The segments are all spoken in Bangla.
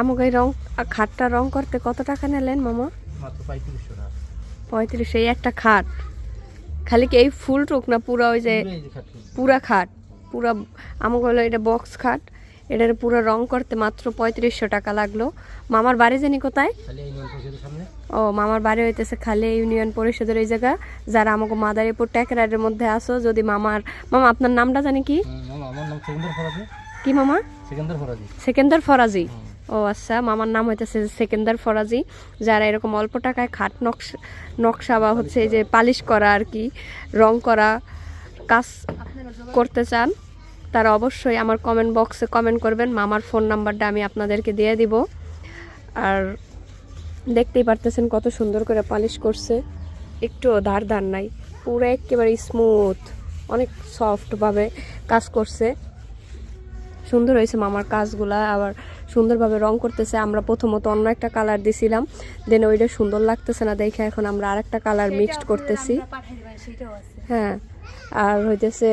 আমাকে রং খাটটা রং করতে কত টাকা নিলেন মামা? পঁয়ত্রিশশো পঁয়ত্রিশ এই একটা খাট। খালি কি এই ফুল টুক না পুরো ওই যে। পুরা খাট? পুরা আমাকে হলো এটা বক্স খাট। এটার পুরো রং করতে মাত্র পঁয়ত্রিশশো টাকা লাগল। মামার বাড়ি জানি কোথায়? ও মামার বাড়ি হইতেছে খালি ইউনিয়ন পরিষদের এই জায়গা। যারা আমাকে মাদারীপুর ট্যাকরারের মধ্যে আসো যদি মামার মামা আপনার নামটা জানি কি? কি মামা? সেকেন্দার ফরাজি সেকেন্দার ফরাজি। ও আচ্ছা মামার নাম হইতেছে সেকেন্দার ফরাজি, যারা এরকম অল্প টাকায় খাট নকশা নকশা বা হচ্ছে যে পালিশ করা আর কি, রং করা কাজ করতে চান, তারা অবশ্যই আমার কমেন্ট বক্সে কমেন্ট করবেন, মামার ফোন নাম্বারটা আমি আপনাদেরকে দিয়ে দিব। আর দেখতেই পারতেছেন কত সুন্দর করে পালিশ করছে, একটুও ধার ধার নাই, পুরো একেবারে স্মুথ অনেক সফটভাবে কাজ করছে। সুন্দর হয়েছে মামার কাজগুলা আবার সুন্দরভাবে রং করতেছে। আমরা প্রথমত অন্য একটা কালার দিছিলাম দেন ওইটা সুন্দর লাগতেছে না দেখে এখন আমরা আরেকটা কালার মিক্সড করতেছি। হ্যাঁ আর হইতেছে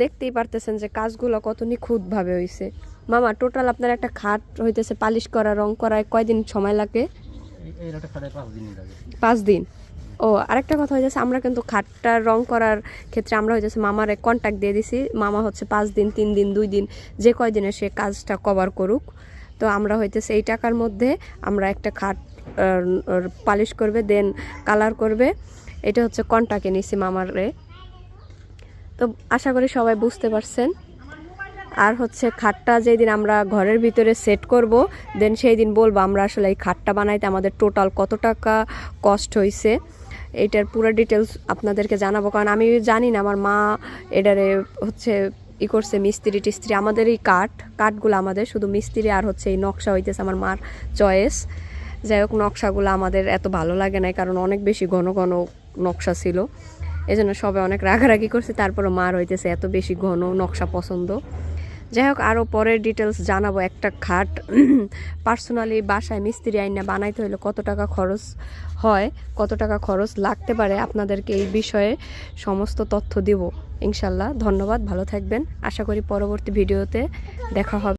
দেখতেই পারতেছেন যে কাজগুলো কত নিখুঁতভাবে হয়েছে মামা টোটাল আপনার একটা খাট হইতেছে পালিশ করা রং করায় কয়দিন সময় লাগে? পাঁচ দিন? ও, আরেকটা কথা হয়েছে আমরা কিন্তু খাটটা রং করার ক্ষেত্রে আমরা হয়েছে মামারে কন্ট্যাক্ট দিয়ে দিছি। মামা হচ্ছে পাঁচ দিন, তিন দিন, দুই দিন, যে কয়দিনে সে কাজটা কভার করুক। তো আমরা হইতেছে এই টাকার মধ্যে আমরা একটা খাট পালিশ করবে, দেন কালার করবে। এটা হচ্ছে কন্ট্যাক্টে নিছি মামারে। তো আশা করি সবাই বুঝতে পারছেন। আর হচ্ছে খাটটা যেদিন আমরা ঘরের ভিতরে সেট করব দেন সেই দিন বলব আমরা আসলে এই খাটটা বানাইতে আমাদের টোটাল কত টাকা কস্ট হয়েছে এটার পুরো ডিটেলস আপনাদেরকে জানাব, কারণ আমি জানি না, আমার মা এটারে হচ্ছে ই করছে, মিস্ত্রি টিস্ত্রি আমাদের এই কাঠ, কাঠগুলো আমাদের, শুধু মিস্ত্রি আর হচ্ছে এই নকশা হইতেছে আমার মার চয়েস যাই হোক, নকশাগুলো আমাদের এত ভালো লাগে নাই, কারণ অনেক বেশি ঘন ঘন নকশা ছিল। এই জন্য সবাই অনেক রাগারাগি করছে তারপরে মার হইতেছে এত বেশি ঘন নকশা পছন্দ। যাই হোক আরও পরের ডিটেলস জানাব। একটা খাট পার্সোনালি বাসায় মিস্ত্রি আইনা বানাইতে হলে কত টাকা খরচ হয়, কত টাকা খরচ লাগতে পারে, আপনাদেরকে এই বিষয়ে সমস্ত তথ্য দেবো। ইনশাল্লাহ, ধন্যবাদ, ভালো থাকবেন। আশা করি পরবর্তী ভিডিওতে দেখা হবে।